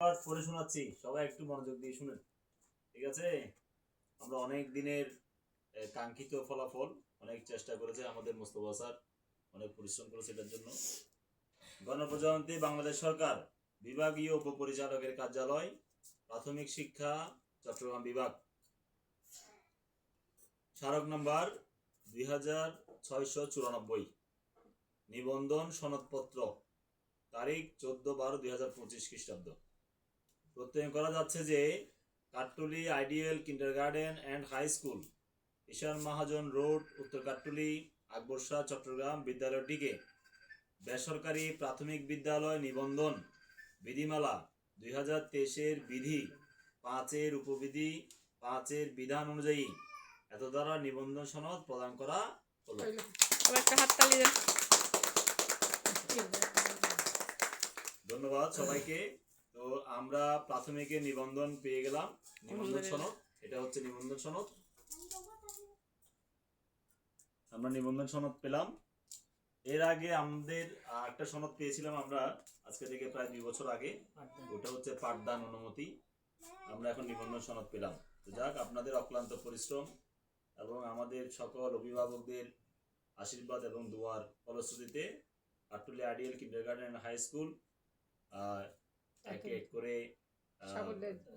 পড়ে শোনাচ্ছি। সবাই একটু মনোযোগ দিয়ে শুনেন। ঠিক আছে? আমরা অনেক দিনের কাঙ্ক্ষিত ফলাফল অনেক চেষ্টা করেছে আমাদের মোস্তফা স্যার। অনেক পরিশ্রম করেছে এটার জন্য। গণপ্রজাতন্ত্রী বাংলাদেশ সরকার, বিভাগীয় উপপরিচালকের কার্যালয়, প্রাথমিক শিক্ষা, চট্টগ্রাম বিভাগ। স্মারক নাম্বার দুই হাজার ছয়শো চুরানব্বই। নিবন্ধন সনদপত্র। তারিখ চোদ্দ বারো দুই হাজার পঁচিশ খ্রিস্টাব্দ। প্রত্যয় করা যাচ্ছে যে Kattuli ideal kindergarten and high school Ishan Mahajan road উত্তর কাট্টুলি আকবর শাহ চট্টগ্রাম বিদ্যালয়টিকে বেসরকারি প্রাথমিক বিদ্যালয় নিবন্ধন বিধিমালা দুই হাজার তেইশের বিধি পাঁচের উপবিধি পাঁচের বিধান অনুযায়ী এত দ্বারা নিবন্ধন সনদ প্রদান করা হলো। ধন্যবাদ সবাইকে। তো আমরা প্রাথমিকে নিবন্ধন পেয়ে গেলাম নিবন্ধন সনদ। এটা হচ্ছে নিবন্ধন সনদ। আমরা নিবন্ধন সনদ পেলাম। এর আগে আমাদের একটা সনদ পেয়েছিলাম আমরা আজকে থেকে প্রায় দুই বছর আগে। ওটা হচ্ছে পাঠদান অনুমতি। আমরা এখন নিবন্ধন সনদ পেলাম। তো যাক আপনাদের অক্লান্ত পরিশ্রম এবং আমাদের সকল অভিভাবকদের আশীর্বাদ এবং দুয়ার ফলশ্রুতিতে Atuli ideal kindergarten high school এক এক করে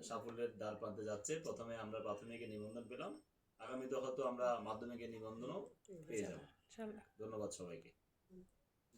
সাফল্যের দ্বার প্রান্তে যাচ্ছে। প্রথমে আমরা প্রাথমিকে নিবন্ধন পেলাম। আগামীতে হয়তো আমরা মাধ্যমিকে নিবন্ধনও পেয়ে যাব। ধন্যবাদ সবাইকে।